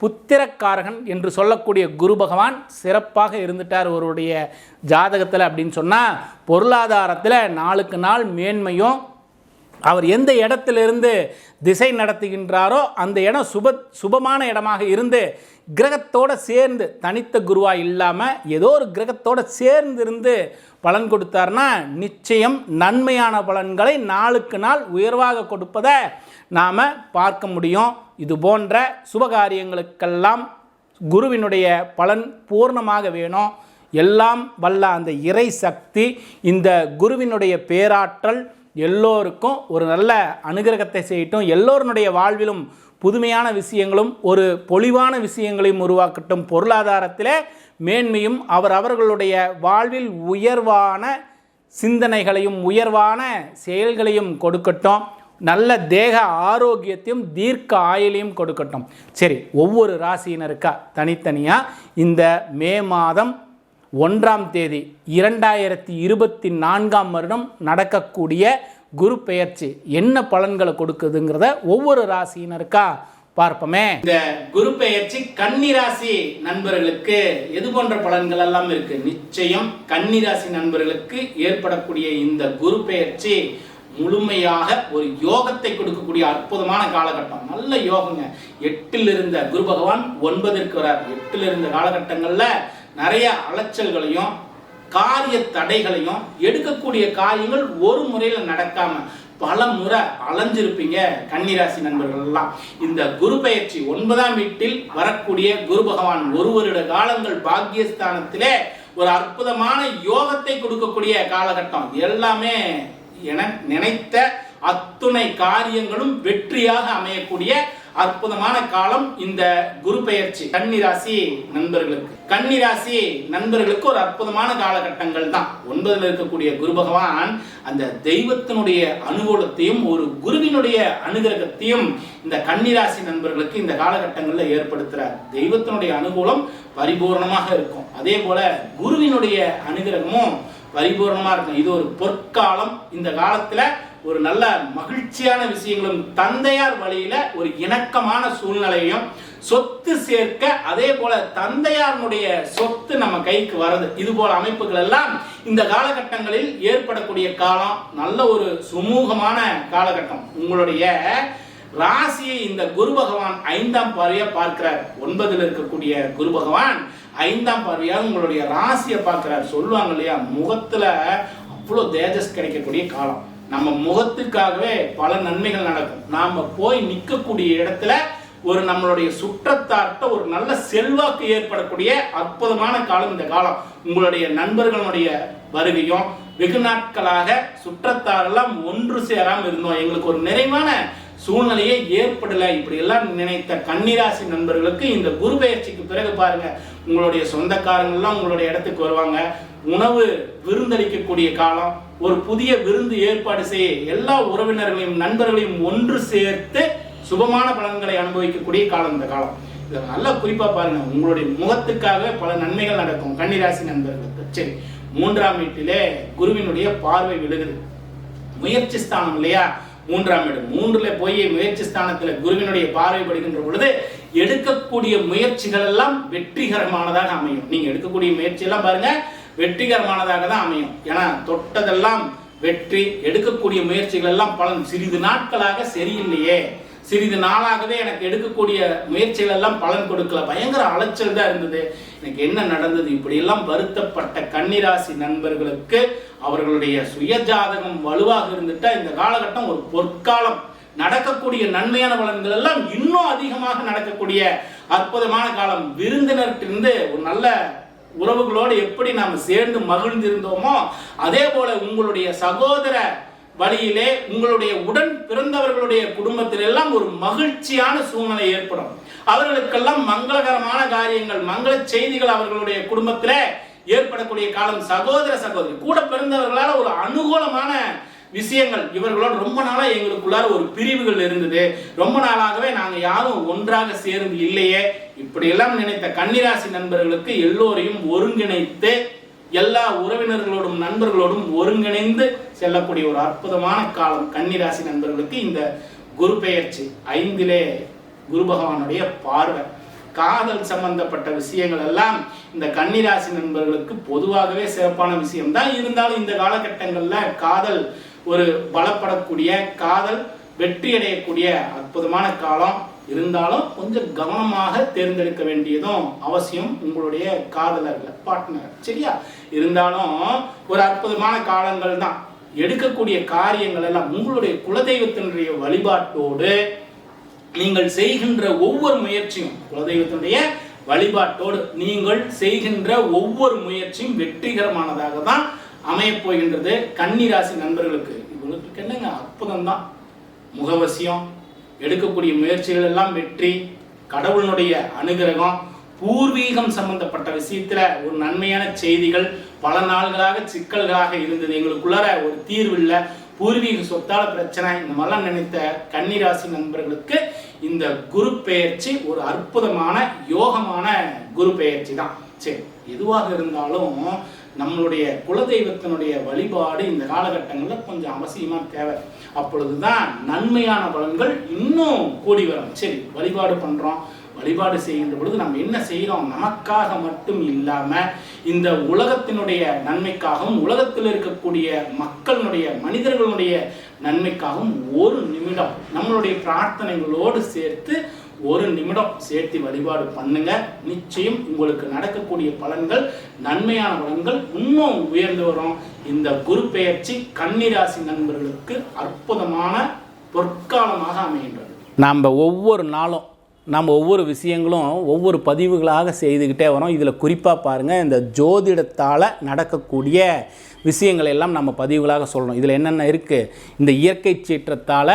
புத்திரக்காரகன் என்று சொல்லக்கூடிய குரு பகவான் சிறப்பாக இருந்துட்டார் ஒருவருடைய ஜாதகத்தில் அப்படின்னு சொன்னால் பொருளாதாரத்தில் நாளுக்கு நாள் மேன்மையும் அவர் எந்த இடத்திலிருந்து திசை நடத்துகின்றாரோ அந்த இடம் சுப சுபமான இடமாக இருந்து கிரகத்தோடு சேர்ந்து தனித்த குருவாக இல்லாமல் ஏதோ ஒரு கிரகத்தோடு சேர்ந்து இருந்து பலன் கொடுத்தார்னா நிச்சயம் நன்மையான பலன்களை நாளுக்கு நாள் உயர்வாக கொடுப்பதை நாம் பார்க்க முடியும். இது போன்ற சுபகாரியங்களுக்கெல்லாம் குருவினுடைய பலன் பூர்ணமாக வேணும். எல்லாம் வல்ல அந்த இறை சக்தி இந்த குருவினுடைய பேராற்றல் எல்லோருக்கும் ஒரு நல்ல அனுகிரகத்தை செய்யட்டும். எல்லோருடைய வாழ்விலும் புதுமையான விஷயங்களும் ஒரு பொலிவான விஷயங்களையும் உருவாக்கட்டும். பொருளாதாரத்தில் மேன்மையும் அவர் அவர்களுடைய வாழ்வில் உயர்வான சிந்தனைகளையும் உயர்வான செயல்களையும் கொடுக்கட்டும். நல்ல தேக ஆரோக்கியத்தையும் தீர்க்க ஆயுளையும் கொடுக்கட்டும். சரி ஒவ்வொரு ராசியினருக்கா தனித்தனியாக இந்த மே மாதம் ஒன்றாம் தேதி இரண்டாயிரத்தி இருபத்தி நான்காம் வருடம் நடக்கக்கூடிய குரு பெயர்ச்சி என்ன பலன்களை கொடுக்குதுங்கிறத ஒவ்வொரு ராசியினருக்கா பார்ப்போமே. இந்த குரு பெயர்ச்சி கன்னிராசி நண்பர்களுக்கு எது போன்ற பலன்கள் எல்லாம் இருக்கு? நிச்சயம் கன்னிராசி நண்பர்களுக்கு ஏற்படக்கூடிய இந்த குரு பெயர்ச்சி முழுமையாக ஒரு யோகத்தை கொடுக்கக்கூடிய அற்புதமான காலகட்டம். நல்ல யோகங்க. எட்டில் இருந்த குரு பகவான் ஒன்பதிற்கு வரார் எட்டில் இருந்த காலகட்டங்களில் நிறைய அலைச்சல்களையும் காரிய தடைகளையும் எடுக்கக்கூடிய காரியங்கள் ஒரு முறையில் நடக்காம பல முறை அலைஞ்சிருப்பீங்க கன்னிராசி நண்பர்கள்லாம் இந்த குரு பயிற்சி ஒன்பதாம் வீட்டில் வரக்கூடிய குரு பகவான் ஒரு வருட காலங்கள் பாக்கியஸ்தானத்திலே ஒரு அற்புதமான யோகத்தை கொடுக்கக்கூடிய காலகட்டம். எல்லாமே என நினைத்த அத்துணை காரியங்களும் வெற்றியாக அமையக்கூடிய அற்புதமான காலம் இந்த குரு பெயர்ச்சி. கன்னிராசி நண்பர்களுக்கு. கன்னிராசி நண்பர்களுக்கு ஒரு அற்புதமான காலகட்டங்கள் தான். ஒன்பதுல இருக்கக்கூடிய குரு பகவான் அந்த தெய்வத்தினுடைய அனுகூலத்தையும் ஒரு குருவினுடைய அனுகிரகத்தையும் இந்த கன்னிராசி நண்பர்களுக்கு இந்த காலகட்டங்களில் ஏற்படுத்துறார். தெய்வத்தினுடைய அனுகூலம் பரிபூர்ணமாக இருக்கும். அதே போல குருவினுடைய அனுகிரகமும் பரிபூர்ணமாக இருக்கும். இது ஒரு பொற்காலம். இந்த காலத்தில் ஒரு நல்ல மகிழ்ச்சியான விஷயங்களும் தந்தையார் வழியில ஒரு இணக்கமான சூழ்நிலையும் சொத்து சேர்க்க அதே போல தந்தையாருடைய சொத்து நம்ம கைக்கு வருது இது போல அமைப்புகள் எல்லாம் இந்த காலகட்டங்களில் ஏற்படக்கூடிய காலம் நல்ல ஒரு சுமூகமான காலகட்டம். உங்களுடைய ராசியை இந்த குரு பகவான் ஐந்தாம் பார்வையா பார்க்கிறார். ஒன்பதுல இருக்கக்கூடிய குரு பகவான் ஐந்தாம் பார்வையா உங்களுடைய ராசியை பார்க்கிறார். சொல்லுவாங்க இல்லையா? முகத்துல அவ்வளோ தேஜஸ் கிடைக்கக்கூடிய காலம். நம்ம முகத்துக்காகவே பல நன்மைகள் நடக்கும். நாம போய் நிற்கக்கூடிய இடத்துல ஒரு நம்மளுடைய சுற்றத்தார்ட்ட ஒரு நல்ல செல்வாக்கு ஏற்படக்கூடிய அற்புதமான காலம் இந்த காலம். உங்களுடைய நண்பர்களுடைய வருகையும் வெகு நாட்களாக சுற்றத்தாரெல்லாம் ஒன்று சேராமல் இருந்தோம். எங்களுக்கு ஒரு நிறைவான சூழ்நிலையே ஏற்படலை. இப்படி எல்லாம் நினைத்த கன்னிராசி நண்பர்களுக்கு இந்த குரு பயிற்சிக்கு பிறகு பாருங்க உங்களுடைய சொந்தக்காரங்கள்லாம் உங்களுடைய இடத்துக்கு வருவாங்க. உணவு விருந்தளிக்கக்கூடிய காலம் ஒரு புதிய விருந்து ஏற்பாடு செய்ய எல்லா உறவினர்களையும் நண்பர்களையும் ஒன்று சேர்த்து சுபமான பலன்களை அனுபவிக்கக்கூடிய காலம் இந்த காலம். இதை நல்லா குறிப்பாக பாருங்க. உங்களுடைய முகத்துக்காக பல நன்மைகள் நடக்கும். கன்னிராசி நண்பர்களுக்கு. சரி மூன்றாம் வீட்டிலே குருவினுடைய பார்வை விழுகுது. முயற்சி ஸ்தானம் இல்லையா? மூன்றாம் இடம் மூன்றுல போய் முயற்சி ஸ்தானத்தில் குருவினுடைய பார்வை படுகின்ற பொழுது எடுக்கக்கூடிய முயற்சிகள் எல்லாம் வெற்றிகரமானதாக அமையும். நீங்க எடுக்கக்கூடிய முயற்சி எல்லாம் பாருங்க வெற்றிகரமானதாக தான் அமையும். ஏன்னா தொட்டதெல்லாம் வெற்றி எடுக்கக்கூடிய முயற்சிகள் எல்லாம் பலன். சிறிது நாட்களாக சரியில்லையே. சிறிது நாளாகவே எனக்கு எடுக்கக்கூடிய முயற்சிகள் எல்லாம் பலன் கொடுக்கல. பயங்கர அலைச்சல் தான் இருந்தது. எனக்கு என்ன நடந்தது? இப்படியெல்லாம் வருத்தப்பட்ட கன்னிராசி நண்பர்களுக்கு அவர்களுடைய சுயஜாதகம் வலுவாக இருந்துட்டா இந்த காலகட்டம் ஒரு பொற்காலம். நடக்கக்கூடிய நன்மையான பலன்கள் எல்லாம் இன்னும் அதிகமாக நடக்கக்கூடிய அற்புதமான காலம். விருந்தினர்கிட்ட ஒரு நல்ல உறவுகளோடு எப்படி நாம் சேர்ந்து மகிழ்ந்திருந்தோமோ அதே போல உங்களுடைய சகோதர வழியிலே உங்களுடைய உடன் பிறந்தவர்களுடைய குடும்பத்தில் எல்லாம் ஒரு மகிழ்ச்சியான சூழ்நிலை ஏற்படும். அவர்களுக்கெல்லாம் மங்களகரமான காரியங்கள் மங்கள செய்திகள் அவர்களுடைய குடும்பத்தில் ஏற்படக்கூடிய காலம் சகோதர சகோதரி. கூட பிறந்தவர்களால் ஒரு அனுகூலமான விஷயங்கள். இவர்களோட ரொம்ப நாளாக எங்களுக்குள்ளார ஒரு பிரிவுகள் இருந்தது. ரொம்ப நாளாகவே நாங்கள் யாரும் ஒன்றாக சேர்ந்து இல்லையே. இப்படியெல்லாம் நினைத்த கன்னிராசி நண்பர்களுக்கு எல்லோரையும் ஒருங்கிணைத்து எல்லா உறவினர்களோடும் நண்பர்களோடும் ஒருங்கிணைந்து செல்லக்கூடிய ஒரு அற்புதமான காலம் கன்னிராசி நண்பர்களுக்கு இந்த குரு பெயர்ச்சி. ஐந்திலே குரு பகவானுடைய பார்வை. காதல் சம்பந்தப்பட்ட விஷயங்கள் எல்லாம் இந்த கன்னிராசி நண்பர்களுக்கு பொதுவாகவே சிறப்பான விஷயம் தான் இருந்தாலும் இந்த காலகட்டங்களில் காதல் ஒரு பலப்படக்கூடிய காதல் வெற்றி அடையக்கூடிய அற்புதமான காலம் இருந்தாலும் கொஞ்சம் கவனமாக தேர்ந்தெடுக்க வேண்டியதும் அவசியம் உங்களுடைய காதலர்கள் பார்ட்னர் சரியா? இருந்தாலும் ஒரு அற்புதமான காலங்கள் தான். எடுக்கக்கூடிய காரியங்கள் எல்லாம் உங்களுடைய குலதெய்வத்தினுடைய வழிபாட்டோடு நீங்கள் செய்கின்ற ஒவ்வொரு முயற்சியும் குலதெய்வத்தினுடைய வழிபாட்டோடு நீங்கள் செய்கின்ற ஒவ்வொரு முயற்சியும் வெற்றிகரமானதாக தான் அமையப் போகின்றது கன்னிராசி நண்பர்களுக்கு. இவங்களுக்கு என்னங்க அற்புதம் தான் முகவசியம் எடுக்கக்கூடிய முயற்சிகள் எல்லாம் வெற்றி கடவுளுடைய அனுகிரகம் பூர்வீகம் சம்பந்தப்பட்ட விஷயத்துல ஒரு நன்மையான செய்திகள் பல நாள்களாக சிக்கல்களாக இருந்தது. எங்களுக்குள்ளார ஒரு தீர்வு இல்லை. பூர்வீக சொத்தால பிரச்சனை. இந்த மாதிரிலாம் நினைத்த கன்னிராசி நண்பர்களுக்கு இந்த குரு பெயர்ச்சி ஒரு அற்புதமான யோகமான குரு பெயர்ச்சி தான் சரி எதுவாக இருந்தாலும் நம்மளுடைய குலதெய்வத்தினுடைய வழிபாடு இந்த காலகட்டங்களில் கொஞ்சம் அவசியமாக தேவை. அப்பொழுதுதான் நன்மையான பலன்கள் இன்னும் கூடி வரும். சரி வழிபாடு பண்ணுறோம் வழிபாடு செய்கின்ற பொழுது நம்ம என்ன செய்கிறோம் நமக்காக மட்டும் இல்லாமல் இந்த உலகத்தினுடைய நன்மைக்காகவும் உலகத்தில் இருக்கக்கூடிய மக்களினுடைய மனிதர்களுடைய நன்மைக்காகவும் ஒரு நிமிடம் நம்மளுடைய பிரார்த்தனைகளோடு சேர்த்து ஒரு நிமிடம் சேர்த்து வழிபாடு பண்ணுங்க. நிச்சயம் உங்களுக்கு நடக்கக்கூடிய பலன்கள் நன்மையான பலன்கள் இன்னும் உயர்ந்து வரும். இந்த குரு பெயர்ச்சி கன்னிராசி நண்பர்களுக்கு அற்புதமான பொற்காலமாக அமைகின்றது. நாம் ஒவ்வொரு நாளும் நம்ம ஒவ்வொரு விஷயங்களும் ஒவ்வொரு பதிவுகளாக செய்துக்கிட்டே வரோம். இதில் குறிப்பாக பாருங்கள் இந்த ஜோதிடத்தால் நடக்கக்கூடிய விஷயங்களை எல்லாம் நம்ம பதிவுகளாக சொல்லணும். இதில் என்னென்ன இருக்குது இந்த இயற்கை சீற்றத்தால்